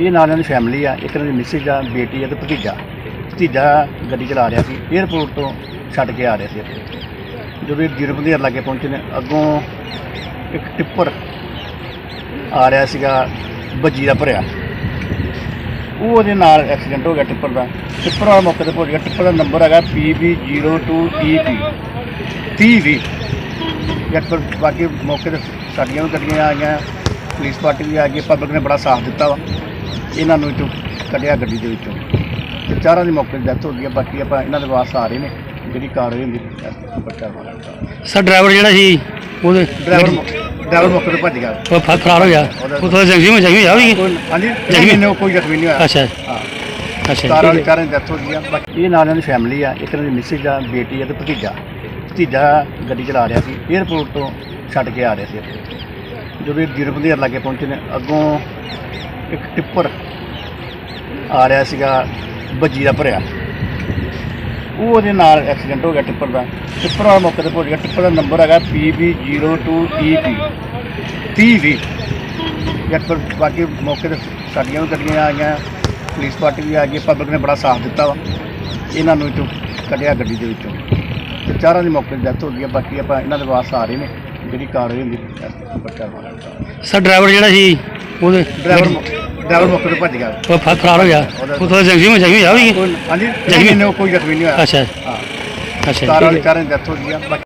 ਇਹ ਨਾਲ ਇਹਨਾਂ ਦੀ ਫੈਮਿਲੀ ਆ, ਇੱਕ ਇਹਨਾਂ ਦੀ ਮਿਸਿਸ ਆ, ਬੇਟੀ ਆ ਤੇ ਭਤੀਜਾ। ਭਤੀਜਾ ਗੱਡੀ ਚਲਾ ਰਿਹਾ ਸੀ 에ਅਰਪੋਰਟ ਤੋਂ ਛੱਡ ਕੇ ਆ ਰਿਹਾ ਸੀ ਇੱਥੇ। ਜਦੋਂ ਇਹ ਜੀਰੋ ਬੰਦੇ ਲਾਗੇ ਪਹੁੰਚੇ ਨੇ, ਅੱਗੋਂ ਇੱਕ ਟਿੱਪਰ ਆ ਰਿਹਾ ਸੀਗਾ, ਬੱਜੀ ਦਾ ਭਰਿਆ। ਉਹ ਉਹਦੇ ਨਾਲ ਐਕਸੀਡੈਂਟ ਹੋ ਗਿਆ ਟਿੱਪਰ ਦਾ। ਟਿੱਪਰ ਵਾਲਾ ਮੌਕੇ ਤੇ ਪਹੁੰਚ ਗਿਆ। ਟਿੱਪਰ ਦਾ ਨੰਬਰ ਹੈਗਾ PB02EP 30 ਜਦ ਪਰ ਬਾਕੀ ਮੌਕੇ ਤੇ ਸਾਡੀਆਂ ਵੀ ਗੱਡੀਆਂ ਆ ਗਈਆਂ, ਪੁਲਿਸ ਪਾਰਟੀ ਵੀ ਆ ਗਈ ਪਬਲਿਕ ਨੇ ਬੜਾ ਸਾਥ ਦਿੱਤਾ ਵਾ। ਇਹਨਾਂ ਨੂੰ ਵਿੱਚੋਂ ਕੱਢਿਆ ਗੱਡੀ ਦੇ ਵਿੱਚੋਂ। ਤੇ ਚਾਰਾਂ ਦੀ ਮੌਕੇ ਤੇ ਡੈਥ ਹੋ ਗਈ ਆ ਬਾਕੀ ਆਪਾਂ ਇਹਨਾਂ ਦੇ ਵਾਸਤੇ ਆ ਰਹੇ ਨੇ ਜਿਹੜੀ ਕਾਰਵਾਈ ਹੁੰਦੀ ਬੱਚਾ ਸਰ ਡਰਾਈਵਰ ਜਿਹੜਾ ਸੀ ਉਹਦੇ ਡਰਾਈਵਰ ਡਰਾਈਵਰ ਮੌਕੇ ਤੋਂ ਭੱਜ ਗਿਆ। ਉਹ ਫ- ਫਰਾਰ ਹੋ ਗਿਆ। ਉਹ ਤਾਂ ਜ਼ਖਮੀ ਹੋ ਜ਼ਖਮੀ ਹੋਇਆ ਵੀ? ਕੋਈ ਹਾਂਜੀ ਜ਼ਖਮੀ? ਜ਼ਖਮੀ ਨੇ ਕੋਈ ਜ਼ਖਮੀ ਨਹੀਂ ਹੋਇਆ। ਅੱਛਾ। ਹਾਂ। ਅੱਛਾ। ਕਾਰ ਵਾਲੇ ਹੈ। ਡੈਥ ਹੋ ਗਈ ਆ ਬਾਕੀ ਇਹ ਨਾਲ ਇਹਨਾਂ ਦੀ ਫੈਮਿਲੀ ਆ ਇੱਕ ਇਹਨਾਂ ਦੀ ਮਿਸਿਸ ਆ ਬੇਟੀ ਆ ਤੇ ਭਤੀਜਾ। ਭਤੀਜਾ ਗੱਡੀ ਚਲਾ ਰਿਹਾ ਸੀ 에ਅਰਪੋਰਟ ਤੋਂ ਛੱਡ ਕੇ ਆ ਰਿਹਾ ਸੀ। ਜਦੋਂ ਇਹ ਜੀਰੋ ਲਾਗੇ ਪਹੁੰਚੇ ਨੇ ਅੱਗੋਂ ਇੱਕ ਟਿੱਪਰ ਆ ਰਿਹਾ ਸੀਗਾ ਬੱਜੀ ਦਾ ਭਰਿਆ। ਉਹ ਉਹਦੇ ਨਾਲ ਐਕਸੀਡੈਂਟ ਹੋ ਗਿਆ ਟਿੱਪਰ ਦਾ। ਟਿੱਪਰ ਵਾਲਾ ਮੌਕੇ ਤੇ ਪਹੁੰਚ ਗਿਆ। ਟਿੱਪਰ ਦਾ ਨੰਬਰ ਹੈਗਾ PB02EP 30 ਜਦ ਪਰ ਬਾਕੀ ਮੌਕੇ ਤੇ ਸਾਡੀਆਂ ਵੀ ਗੱਡੀਆਂ ਆ ਗਈਆਂ ਪੁਲਿਸ ਪਾਰਟੀ ਵੀ ਆ ਗਈ ਪਬਲਿਕ ਨੇ ਬੜਾ ਸਾਥ ਦਿੱਤਾ ਵਾ। ਇਹਨਾਂ ਨੂੰ ਵਿੱਚੋਂ ਕੱਢਿਆ ਗੱਡੀ ਦੇ ਵਿੱਚੋਂ। ਤੇ ਚਾਰਾਂ ਦੀ ਮੌਕੇ ਤੇ ਡੈਥ ਹੋ ਗਈ ਆ। ਬਾਕੀ ਆਪਾਂ ਇਹਨਾਂ ਦੇ ਵਾਸਤੇ ਆ ਰਹੇ ਨੇ ਜਿਹੜੀ ਕਾਰਵਾਈ ਹੁੰਦੀ ਬੱਚਾ ਮਾਰਾ ਸਰ ਡਰਾਈਵਰ ਜਿਹੜਾ ਸੀ ਉਹਦੇ ਡਰਾਈਵਰ ਡਰਾਈਵਰ ਮੌਕੇ ਤੋਂ ਭੱਜ ਗਿਆ। ਉਹ ਫ- ਫਰਾਰ ਹੋ ਗਿਆ। ਉਹ ਤਾਂ ਜ਼ਖਮੀ ਹੋ ਜ਼ਖਮੀ ਹੋਇਆ ਵੀ। ਹਾਂਜੀ ਜ਼ਖਮੀ? ਜ਼ਖਮੀ ਨੇ ਕੋਈ ਜ਼ਖਮੀ ਨਹੀਂ ਹੋਇਆ। ਅੱਛਾ। ਹਾਂ। ਅੱਛਾ ਕਾਰ ਠੀਕ ਵਾਲੇ। ਕਾਰਨ ਡੈਥ ਹੋ ਗਈ ਆ। ਬਾਕੀ